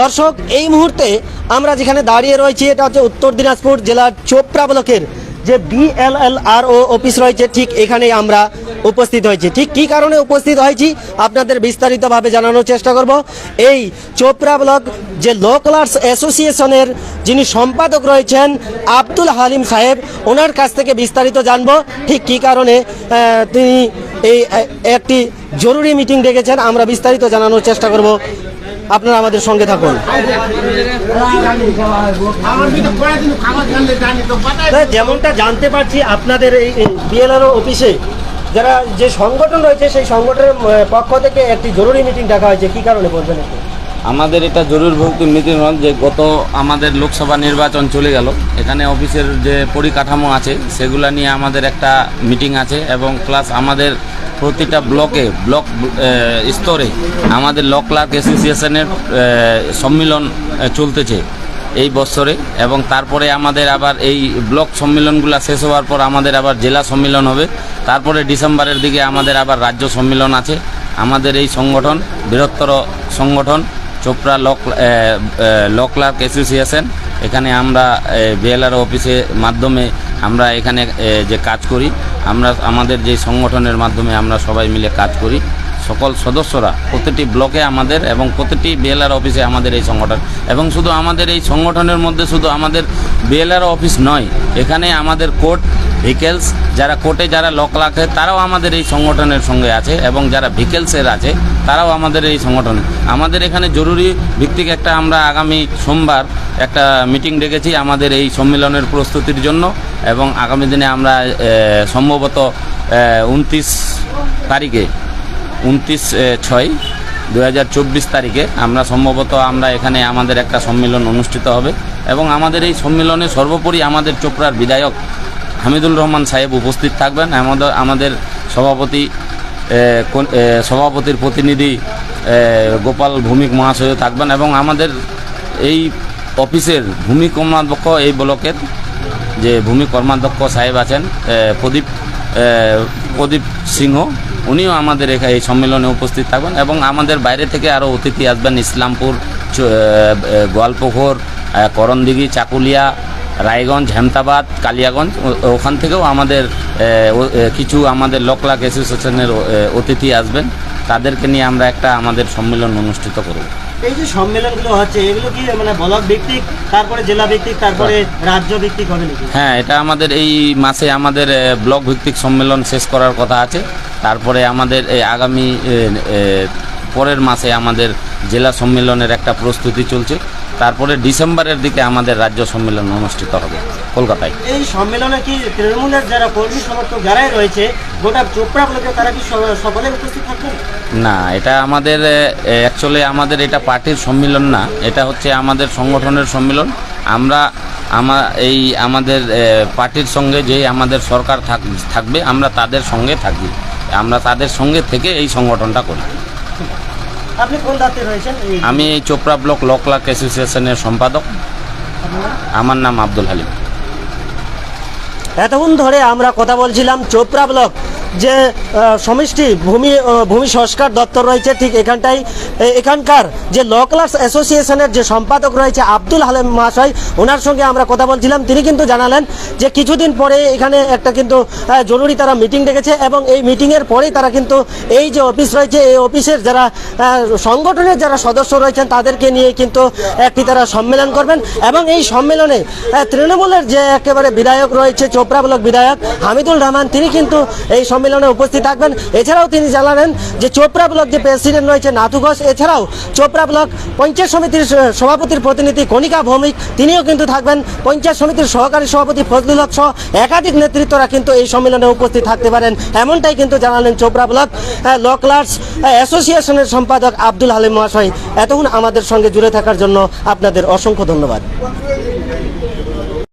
দর্শক, এই মুহূর্তে আমরা যেখানে দাঁড়িয়ে রয়েছি, এটা হচ্ছে উত্তর দিনাজপুর জেলার চোপড়া ব্লকের যে বিএলএল ও অফিস রয়েছে, ঠিক এখানেই আমরা উপস্থিত হয়েছি। ঠিক কী কারণে উপস্থিত হয়েছি, আপনাদের বিস্তারিতভাবে জানানোর চেষ্টা করব। এই চোপড়া ব্লক যে লোকলার্স অ্যাসোসিয়েশনের যিনি সম্পাদক রয়েছেন আব্দুল হালিম সাহেব, ওনার কাছ থেকে বিস্তারিত জানব। ঠিক কী কারণে তিনি এই একটি জরুরি মিটিং ডেকেছেন, আমরা বিস্তারিত জানানোর চেষ্টা করব। আপনারা আমাদের সঙ্গে থাকুন। যেমনটা জানতে পারছি, আপনাদের এই বিএলআরও অফিসে যারা যে সংগঠন রয়েছে, সেই সংগঠনের পক্ষ থেকে একটি জরুরি মিটিং ডাকা হয়েছে। কি কারণে বলবেন একটু? আমাদের এটা জরুরি ভক্তি মিটিং যে গত আমাদের লোকসভা নির্বাচন চলে গেল। এখানে অফিসের যে পরিকাঠামো আছে, সেগুলা নিয়ে আমাদের একটা মিটিং আছে এবং প্লাস আমাদের প্রতিটা ব্লকে, ব্লক স্তরে আমাদের ল ক্লার্ক অ্যাসোসিয়েশনের সম্মিলন চলতেছে এই বছরে এবং তারপরে আমাদের আবার এই ব্লক সম্মিলনগুলো শেষ হওয়ার পর আমাদের আবার জেলা সম্মিলন হবে। তারপরে ডিসেম্বরের দিকে আমাদের আবার রাজ্য সম্মিলন আছে। আমাদের এই সংগঠন, বৃহত্তর সংগঠন চোপড়া লক ল ক্লার্ক অ্যাসোসিয়েশন এখানে আমরা বিএলআর অফিসের মাধ্যমে আমরা এখানে যে কাজ করি, আমরা, আমাদের যে সংগঠনের মাধ্যমে আমরা সবাই মিলে কাজ করি। সকল সদস্যরা প্রতিটি ব্লকে আমাদের এবং প্রতিটি বিএলআর অফিসে আমাদের এই সংগঠন। এবং শুধু আমাদের এই সংগঠনের মধ্যে শুধু আমাদের বিএলআর অফিস নয়, এখানে আমাদের কোর্ট ভিকেলস যারা কোর্টে যারা লক রাখে, তারাও আমাদের এই সংগঠনের সঙ্গে আছে এবং যারা ভিকেলসের আছে, তারাও আমাদের এই সংগঠনে। আমাদের এখানে জরুরি ভিত্তিক একটা আমরা আগামী সোমবার একটা মিটিং ডেকেছি আমাদের এই সম্মেলনের প্রস্তুতির জন্য এবং আগামী দিনে আমরা সম্ভবত উনত্রিশ তারিখে, উনত্রিশ ছয় দু তারিখে আমরা সম্ভবত আমরা এখানে আমাদের একটা সম্মেলন অনুষ্ঠিত হবে এবং আমাদের এই সম্মেলনে সর্বোপরি আমাদের চোপড়ার বিধায়ক হামিদুল রহমান সাহেব উপস্থিত থাকবেন। আমাদের আমাদের সভাপতি সভাপতির প্রতিনিধি গোপাল ভূমিক মহাশয় থাকবেন এবং আমাদের এই অফিসের ভূমি কর্মাধ্যক্ষ এই ব্লকের যে ভূমি কর্মাধ্যক্ষ সাহেব আছেন প্রদীপ প্রদীপ সিংহ, উনিও আমাদের এখানে এই সম্মেলনে উপস্থিত থাকবেন এবং আমাদের বাইরে থেকে আরও অতিথি আসবেন। ইসলামপুর গোয়ালপুকুর করণদিঘি, চাকুলিয়া রায়গঞ্জ হেমতাবাদ কালিয়াগঞ্জ ওখান থেকেও আমাদের কিছু আমাদের লোকলাক অ্যাসোসিয়েশনের অতিথি আসবেন। তাদেরকে নিয়ে আমরা একটা আমাদের সম্মেলন অনুষ্ঠিত করব। এই যে সম্মেলনগুলো হচ্ছে এগুলো কি মানে ব্লক ভিত্তিক তারপরে জেলা ভিত্তিক তারপরে রাজ্য ভিত্তিক হবে নাকি? হ্যাঁ এটা আমাদের এই মাসে আমাদের ব্লক ভিত্তিক সম্মেলন শেষ করার কথা আছে। তারপরে আমাদের এই আগামী পরের মাসে আমাদের জেলা সম্মেলনের একটা প্রস্তুতি চলছে। তারপরে ডিসেম্বরের দিকে আমাদের রাজ্য সম্মেলন অনুষ্ঠিত হবে কলকাতায়। এই সম্মেলনে কি তৃণমূলের যারা কর্মী সমর্থক যারাই রয়েছে গোটা চোপড়া ব্লকে তারা কি সকলে উপস্থিত থাকবেন? না এটা আমাদের অ্যাকচুয়ালি আমাদের এটা পার্টির সম্মেলন না এটা হচ্ছে আমাদের সংগঠনের সম্মেলন। আমরা আমা এই আমাদের পার্টির সঙ্গে যে আমাদের সরকার থাক- থাকবে আমরা তাদের সঙ্গে থাকি। আমরা তাদের সঙ্গে থেকে এই সংগঠনটা করি। আপনি কোন দায়িত্বে রয়েছেন আমি এই চোপড়া ব্লক লকলাক অ্যাসোসিয়েশনের সম্পাদক। আমার নাম আব্দুল হালিম। এতক্ষণ ধরে আমরা কথা বলছিলাম চোপড়া ব্লক। যে সমষ্টি, ভূমি ভূমি সংস্কার দপ্তর রয়েছে, ঠিক এখানটাই। এখানকার যে ল ক্লাস অ্যাসোসিয়েশনের যে সম্পাদক রয়েছে আব্দুল হালেম মহাশয়, ওনার সঙ্গে আমরা কথা বলছিলাম। তিনি কিন্তু জানালেন যে কিছুদিন পরে এখানে একটা কিন্তু জরুরি তারা মিটিং ডেকেছে এবং এই মিটিংয়ের পরেই তারা কিন্তু এই যে অফিস রয়েছে, এই অফিসের যারা সংগঠনের যারা সদস্য রয়েছেন, তাদেরকে নিয়ে কিন্তু একটি তারা সম্মেলন করবেন। এবং এই সম্মেলনে তৃণমূলের যে একেবারে বিধায়ক রয়েছে চোপড়া ব্লক বিধায়ক হামিদুল রহমান, তিনি কিন্তু এই সম্মেলনে উপস্থিত থাকবেন। এছাড়াও তিনি জানালেন যে চোপড়া ব্লক যে প্রেসিডেন্ট রয়েছে নাথু ঘোষ, এছাড়াও চোপড়া ব্লক পঞ্চায়েত সমিতির সভাপতির প্রতিনিধি কণিকা ভৌমিক, তিনিও কিন্তু থাকবেন। পঞ্চায়েত সমিতির সহকারী সভাপতি ফজলুল হক সহ একাধিক নেতৃত্বরা কিন্তু এই সম্মেলনে উপস্থিত থাকতে পারেন। এমনটাই কিন্তু জানালেন চোপড়া ব্লক ল ক্লার্স অ্যাসোসিয়েশনের সম্পাদক আব্দুল হালিম মহাশয়। এতক্ষণ আমাদের সঙ্গে জুড়ে থাকার জন্য আপনাদের অসংখ্য ধন্যবাদ।